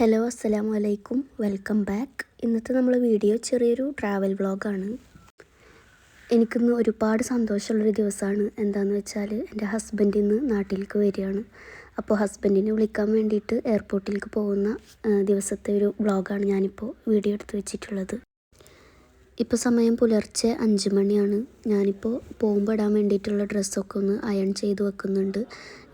Hello അസ്സലാമു അലൈക്കും welcome back. ഇന്നത്തെ നമ്മളെ വീഡിയോ ചെറിയൊരു ട്രാവൽ വ്ളോഗാണ്. എനിക്കിന്ന് ഒരുപാട് സന്തോഷമുള്ളൊരു ദിവസമാണ്. എന്താണെന്ന് വെച്ചാൽ എന്റെ ഹസ്ബൻഡ് ഇന്ന് നാട്ടിലേക്ക് വരികയാണ്. അപ്പോൾ ഹസ്ബൻഡിനെ വിളിക്കാൻ വേണ്ടിയിട്ട് എയർപോർട്ടിലേക്ക് പോകുന്ന ദിവസത്തെ ഒരു വ്ളോഗാണ് ഞാനിപ്പോൾ വീഡിയോ എടുത്ത് വെച്ചിട്ടുള്ളത്. ഇപ്പോൾ സമയം പുലർച്ചെ അഞ്ച് മണിയാണ്. ഞാനിപ്പോൾ പോകുമ്പോൾ ഇടാൻ വേണ്ടിയിട്ടുള്ള ഡ്രസ്സൊക്കെ ഒന്ന് അയൺ ചെയ്ത് വെക്കുന്നുണ്ട്.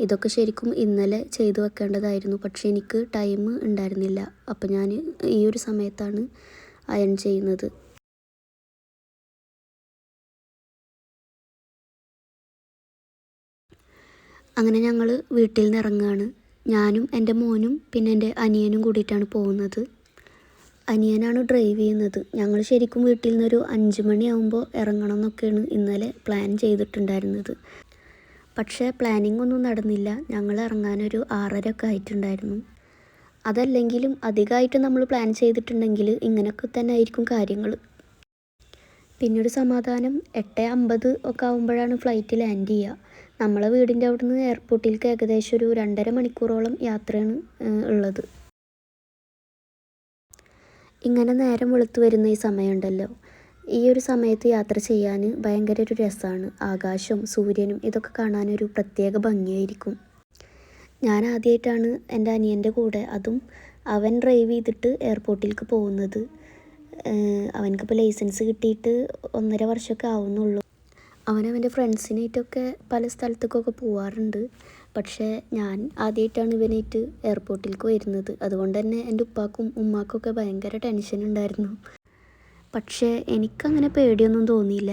ഇതൊക്കെ ശരിക്കും ഇന്നലെ ചെയ്ത് വെക്കേണ്ടതായിരുന്നു. പക്ഷേ എനിക്ക് ടൈം ഉണ്ടായിരുന്നില്ല. അപ്പോൾ ഞാൻ ഈ ഒരു സമയത്താണ് അയൺ ചെയ്യുന്നത്. അങ്ങനെ ഞങ്ങൾ വീട്ടിൽ നിന്ന് ഇറങ്ങുകയാണ് ഞാനും എന്റെ മോനും പിന്നെ എന്റെ അനിയനും കൂടിയിട്ടാണ് പോകുന്നത്. അനിയനാണ് ഡ്രൈവ് ചെയ്യുന്നത്. ഞങ്ങൾ ശരിക്കും വീട്ടിൽ നിന്നൊരു അഞ്ച് മണിയാകുമ്പോൾ ഇറങ്ങണം എന്നൊക്കെയാണ് ഇന്നലെ പ്ലാൻ ചെയ്തിട്ടുണ്ടായിരുന്നത്. പക്ഷേ പ്ലാനിങ് ഒന്നും നടന്നില്ല. ഞങ്ങൾ ഇറങ്ങാനൊരു ആറര ഒക്കെ ആയിട്ടുണ്ടായിരുന്നു. അതല്ലെങ്കിലും അധികമായിട്ട് നമ്മൾ പ്ലാൻ ചെയ്തിട്ടുണ്ടെങ്കിൽ ഇങ്ങനെയൊക്കെ തന്നെ ആയിരിക്കും കാര്യങ്ങൾ. പിന്നൊരു സമാധാനം എട്ട് അമ്പത് ഒക്കെ ആകുമ്പോഴാണ് ഫ്ലൈറ്റ് ലാൻഡ് ചെയ്യുക. നമ്മളെ വീടിന്റെ അവിടുന്ന് എയർപോർട്ടിലേക്ക് ഏകദേശം ഒരു രണ്ടര മണിക്കൂറോളം യാത്രയാണ് ഉള്ളത്. ഇങ്ങനെ നേരം വെളുത്തു വരുന്ന ഈ സമയമുണ്ടല്ലോ. ഈ ഒരു സമയത്ത് യാത്ര ചെയ്യാൻ ഭയങ്കര ഒരു രസമാണ്. ആകാശവും സൂര്യനും ഇതൊക്കെ കാണാനൊരു പ്രത്യേക ഭംഗിയായിരിക്കും. ഞാൻ ആദ്യമായിട്ടാണ് എന്റെ അനിയന്റെ കൂടെ അതും അവൻ ഡ്രൈവ് ചെയ്തിട്ട് എയർപോർട്ടിലേക്ക് പോകുന്നത്. അവനക്കിപ്പോൾ ലൈസൻസ് കിട്ടിയിട്ട് ഒന്നര വർഷമൊക്കെ ആവുന്നുള്ളൂ. അവൻ അവന്റെ ഫ്രണ്ട്സിനായിട്ടൊക്കെ പല സ്ഥലത്തേക്കൊക്കെ പോവാറുണ്ട്. പക്ഷേ ഞാൻ ആദ്യമായിട്ടാണ് ഇവനായിട്ട് എയർപോർട്ടിലേക്ക് വരുന്നത്. അതുകൊണ്ട് തന്നെ എന്റെ ഉപ്പാക്കും ഉമ്മാക്കൊക്കെ ഭയങ്കര ടെൻഷൻ ഉണ്ടായിരുന്നു. പക്ഷേ എനിക്കങ്ങനെ പേടിയൊന്നും തോന്നിയില്ല.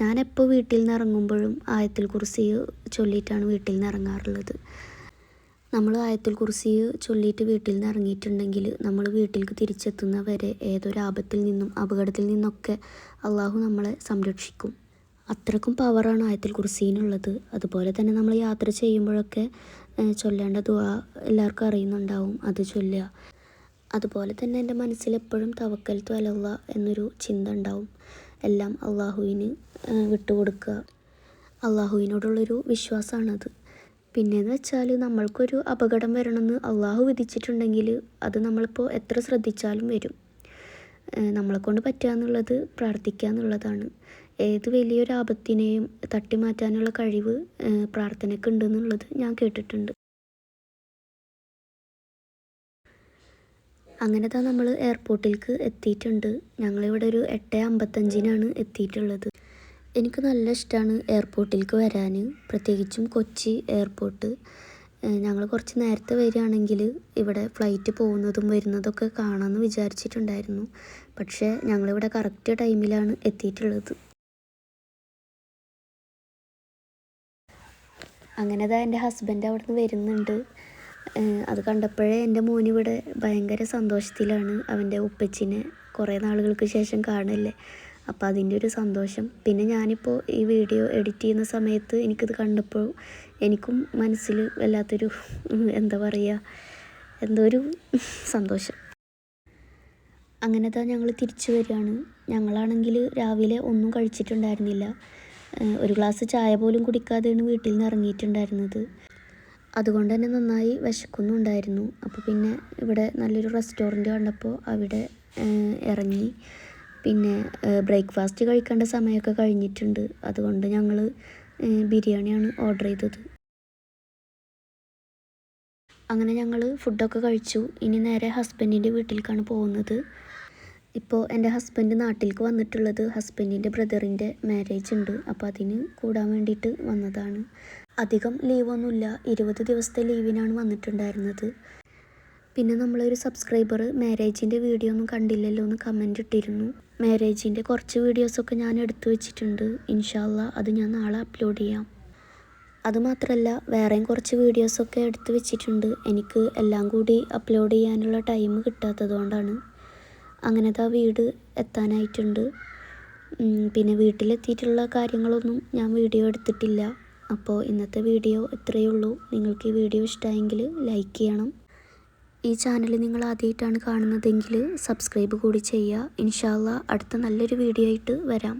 ഞാൻ എപ്പോൾ വീട്ടിൽ നിന്ന് ഇറങ്ങുമ്പോഴും ആയത്തിൽ കുറിച്ച് ചൊല്ലിയിട്ടാണ് വീട്ടിൽ നിന്ന് ഇറങ്ങാറുള്ളത്. നമ്മൾ ആയത്തിൽ കുറിച്ച് ചൊല്ലിയിട്ട് വീട്ടിൽ നിന്ന് ഇറങ്ങിയിട്ടുണ്ടെങ്കിൽ നമ്മൾ വീട്ടിലേക്ക് തിരിച്ചെത്തുന്നവരെ ഏതൊരു ആപത്തിൽ നിന്നും അപകടത്തിൽ നിന്നൊക്കെ അള്ളാഹു നമ്മളെ സംരക്ഷിക്കും. അത്രക്കും പവറാണ് ആയത്തിൽ കുറിസീനുള്ളത് അതുപോലെ തന്നെ നമ്മൾ യാത്ര ചെയ്യുമ്പോഴൊക്കെ ചൊല്ലേണ്ട ദുആ എല്ലാവർക്കും അറിയുന്നുണ്ടാവും അത് ചൊല്ലുക. അതുപോലെ തന്നെ എന്റെ മനസ്സിൽ എപ്പോഴും തവക്കൽത്തു അലല്ല എന്നൊരു ചിന്ത ഉണ്ടാവും. എല്ലാം അള്ളാഹുവിന് വിട്ടുകൊടുക്കുക. അള്ളാഹുവിനോടുള്ളൊരു വിശ്വാസമാണത് പിന്നെയെന്ന് വെച്ചാൽ നമ്മൾക്കൊരു അപകടം വരണമെന്ന് അള്ളാഹു വിധിച്ചിട്ടുണ്ടെങ്കിൽ അത് നമ്മളിപ്പോൾ എത്ര ശ്രദ്ധിച്ചാലും വരും. ഏഹ് നമ്മളെ കൊണ്ട് പറ്റുക എന്നുള്ളത് പ്രാർത്ഥിക്കുക എന്നുള്ളതാണ്. ഏത് വലിയൊരു ആപത്തിനെയും തട്ടി മാറ്റാനുള്ള കഴിവ് പ്രാർത്ഥനയ്ക്ക് ഉണ്ടെന്നുള്ളത് ഞാൻ കേട്ടിട്ടുണ്ട്. അങ്ങനെ താ നമ്മൾ എയർപോർട്ടിലേക്ക് എത്തിയിട്ടുണ്ട്. ഞങ്ങളിവിടെ ഒരു എട്ട് അമ്പത്തഞ്ചിനാണ് എത്തിയിട്ടുള്ളത്. എനിക്ക് നല്ല ഇഷ്ടമാണ് എയർപോർട്ടിലേക്ക് വരാൻ പ്രത്യേകിച്ചും കൊച്ചി എയർപോർട്ട്. ഞങ്ങൾ കുറച്ച് നേരത്തെ വരികയാണെങ്കിൽ ഇവിടെ ഫ്ലൈറ്റ് പോകുന്നതും വരുന്നതൊക്കെ കാണാമെന്ന് വിചാരിച്ചിട്ടുണ്ടായിരുന്നു. പക്ഷേ ഞങ്ങളിവിടെ കറക്റ്റ് ടൈമിലാണ് എത്തിയിട്ടുള്ളത്. അങ്ങനെ ദാ എന്റെ ഹസ്ബൻഡ് അവിടെ നിന്ന് വരുന്നുണ്ട് അത് കണ്ടപ്പോഴേ എന്റെ മോനിവിടെ ഭയങ്കര സന്തോഷത്തിലാണ്. അവന്റെ ഉപ്പച്ചിനെ കുറേ നാളുകൾക്ക് ശേഷം കാണല്ലേ. അപ്പോൾ അതിന്റെ ഒരു സന്തോഷം. പിന്നെ ഞാനിപ്പോൾ ഈ വീഡിയോ എഡിറ്റ് ചെയ്യുന്ന സമയത്ത് എനിക്കിത് കണ്ടപ്പോൾ എനിക്കും മനസ്സിൽ വല്ലാത്തൊരു എന്താ പറയുക എന്തോ ഒരു സന്തോഷം. അങ്ങനെ തന്നെ ഞങ്ങൾ തിരിച്ചു വരികയാണ്. ഞങ്ങളാണെങ്കിൽ രാവിലെ ഒന്നും കഴിച്ചിട്ടുണ്ടായിരുന്നില്ല. ഒരു ഗ്ലാസ് ചായ പോലും കുടിക്കാതെയാണ് വീട്ടിൽ നിന്ന് ഇറങ്ങിയിട്ടുണ്ടായിരുന്നത്. അതുകൊണ്ട് തന്നെ നന്നായി വിശക്കുന്നുണ്ടായിരുന്നു. അപ്പോൾ പിന്നെ ഇവിടെ നല്ലൊരു റെസ്റ്റോറന്റ് കണ്ടപ്പോൾ അവിടെ ഇറങ്ങി. പിന്നെ ബ്രേക്ക്ഫാസ്റ്റ് കഴിക്കേണ്ട സമയമൊക്കെ കഴിഞ്ഞിട്ടുണ്ട്. അതുകൊണ്ട് ഞങ്ങൾ ബിരിയാണിയാണ് ഓർഡർ ചെയ്തത്. അങ്ങനെ ഞങ്ങൾ ഫുഡൊക്കെ കഴിച്ചു. ഇനി നേരെ ഹസ്ബൻഡിന്റെ വീട്ടിലേക്കാണ് പോകുന്നത്. ഇപ്പോൾ എന്റെ ഹസ്ബൻഡ് നാട്ടിലേക്ക് വന്നിട്ടുള്ളത് ഹസ്ബൻഡിന്റെ ബ്രദറിന്റെ മാരേജ് ഉണ്ട്. അപ്പോൾ അതിന് കൂടാൻ വേണ്ടിയിട്ട് വന്നതാണ്. അധികം ലീവൊന്നുമില്ല ഇരുപത് ദിവസത്തെ ലീവിനാണ് വന്നിട്ടുണ്ടായിരുന്നത്. പിന്നെ നമ്മളൊരു സബ്സ്ക്രൈബർ മാരേജിന്റെ വീഡിയോ ഒന്നും കണ്ടില്ലല്ലോ എന്ന് കമന്റ് ഇട്ടിരുന്നു. മാരേജിന്റെ കുറച്ച് വീഡിയോസൊക്കെ ഞാൻ എടുത്തു വെച്ചിട്ടുണ്ട്. ഇൻഷാല്ല അത് ഞാൻ നാളെ അപ്ലോഡ് ചെയ്യാം. അതുമാത്രമല്ല വേറെയും കുറച്ച് വീഡിയോസൊക്കെ എടുത്തു വെച്ചിട്ടുണ്ട്. എനിക്ക് എല്ലാം കൂടി അപ്ലോഡ് ചെയ്യാനുള്ള ടൈം കിട്ടാത്തതുകൊണ്ടാണ് അങ്ങനത്തെ ആ വീട് എത്താനായിട്ടുണ്ട്. പിന്നെ വീട്ടിലെത്തിയിട്ടുള്ള കാര്യങ്ങളൊന്നും ഞാൻ വീഡിയോ എടുത്തിട്ടില്ല. അപ്പോൾ ഇന്നത്തെ വീഡിയോ ഇത്രയേ ഉള്ളൂ. നിങ്ങൾക്ക് ഈ വീഡിയോ ഇഷ്ടമായെങ്കിൽ ലൈക്ക് ചെയ്യണം. ഈ ചാനൽ നിങ്ങൾ ആദ്യമായിട്ടാണ് കാണുന്നതെങ്കിൽ സബ്സ്ക്രൈബ് കൂടി ചെയ്യുക. ഇൻഷാല്ല അടുത്ത നല്ലൊരു വീഡിയോ ആയിട്ട് വരാം.